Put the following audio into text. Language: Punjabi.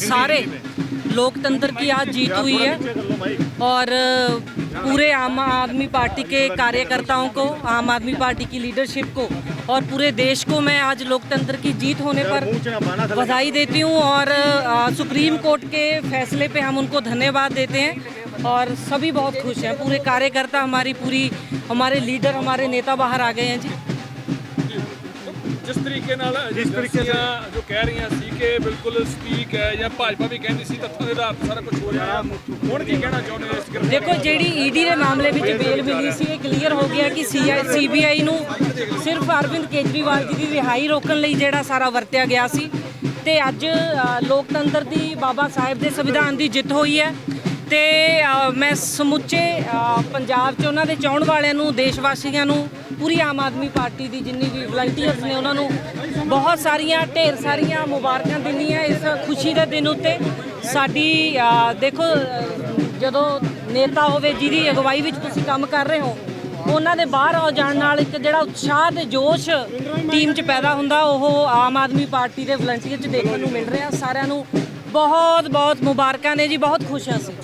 सारे लोकतंत्र की आज जीत हुई है। और पूरे आम आदमी पार्टी के कार्यकर्ताओं को आम आदमी पार्टी की लीडरशिप को और पूरे देश को मैं आज लोकतंत्र की जीत होने पर बधाई देती हूँ और सुप्रीम कोर्ट के फैसले पे हम उनको धन्यवाद देते हैं और सभी बहुत खुश हैं। पूरे कार्यकर्ता हमारी पूरी हमारे लीडर हमारे नेता बाहर आ गए हैं जी। ਜਿਸ ਤਰੀਕੇ ਨਾਲ ਏਜੰਸੀਆਂ ਜੋ ਕਹਿ ਰਹੀਆਂ ਸੀ ਕਿ ਬਿਲਕੁਲ ਸਪੀਕ ਹੈ ਜਾਂ ਭਾਜਪਾ ਵੀ ਕਹਿੰਦੀ ਸੀ ਤੱਥਾਂ ਦੇ ਆਧਾਰ ਤੇ ਸਾਰਾ ਕੁਝ ਹੋ ਰਿਹਾ। ਹੁਣ ਕੀ ਕਹਿਣਾ ਚਾਹੁੰਦੇ ਹੋ ਇਸ ਗ੍ਰਿਫਤਾਰੀ ਦੇਖੋ ਜਿਹੜੀ ਈਡੀ ਦੇ ਮਾਮਲੇ ਵਿੱਚ ਬੇਲ ਮਿਲੀ ਸੀ ਇਹ ਕਲੀਅਰ ਹੋ ਗਿਆ ਕਿ ਸੀਬੀਆਈ ਨੂੰ ਸਿਰਫ ਅਰਵਿੰਦ ਕੇਜਰੀਵਾਲ ਜੀ ਦੀ ਰਿਹਾਈ ਰੋਕਣ ਲਈ ਜਿਹੜਾ ਸਾਰਾ ਵਰਤਿਆ ਗਿਆ ਸੀ। ਤੇ ਅੱਜ ਲੋਕਤੰਤਰ ਦੀ ਬਾਬਾ ਸਾਹਿਬ ਦੇ ਸੰਵਿਧਾਨ ਦੀ ਜਿੱਤ ਹੋਈ ਹੈ। ਤੇ ਮੈਂ ਸਮੁੱਚੇ ਪੰਜਾਬ 'ਚ ਉਹਨਾਂ ਦੇ ਚਾਹਣ ਵਾਲਿਆਂ ਨੂੰ ਦੇਸ਼ ਵਾਸੀਆਂ ਨੂੰ, ਪੂਰੀ ਆਮ ਆਦਮੀ ਪਾਰਟੀ ਦੀ ਜਿੰਨੀ ਵੀ ਵਲੰਟੀਅਰਸ ਨੇ ਉਹਨਾਂ ਨੂੰ ਬਹੁਤ ਸਾਰੀਆਂ, ਢੇਰ ਸਾਰੀਆਂ ਮੁਬਾਰਕਾਂ ਦਿੰਦੀਆਂ ਇਸ ਖੁਸ਼ੀ ਦੇ ਦਿਨ ਉੱਤੇ। ਸਾਡੀ ਦੇਖੋ ਜਦੋਂ ਨੇਤਾ ਹੋਵੇ, ਜਿਹਦੀ ਅਗਵਾਈ ਵਿੱਚ ਤੁਸੀਂ ਕੰਮ ਕਰ ਰਹੇ ਹੋ, ਉਹਨਾਂ ਦੇ ਬਾਹਰ ਆ ਜਾਣ ਨਾਲ ਇੱਕ ਜਿਹੜਾ ਉਤਸ਼ਾਹ ਤੇ ਜੋਸ਼ ਟੀਮ 'ਚ ਪੈਦਾ ਹੁੰਦਾ, ਉਹ ਆਮ ਆਦਮੀ ਪਾਰਟੀ ਦੇ ਵਲੰਟੀਅਰ 'ਚ ਦੇਖਣ ਨੂੰ ਮਿਲ ਰਿਹਾ। ਸਾਰਿਆਂ ਨੂੰ ਬਹੁਤ ਬਹੁਤ ਮੁਬਾਰਕਾਂ ਨੇ ਜੀ, ਬਹੁਤ ਖੁਸ਼ ਹਾਂ ਅਸੀਂ।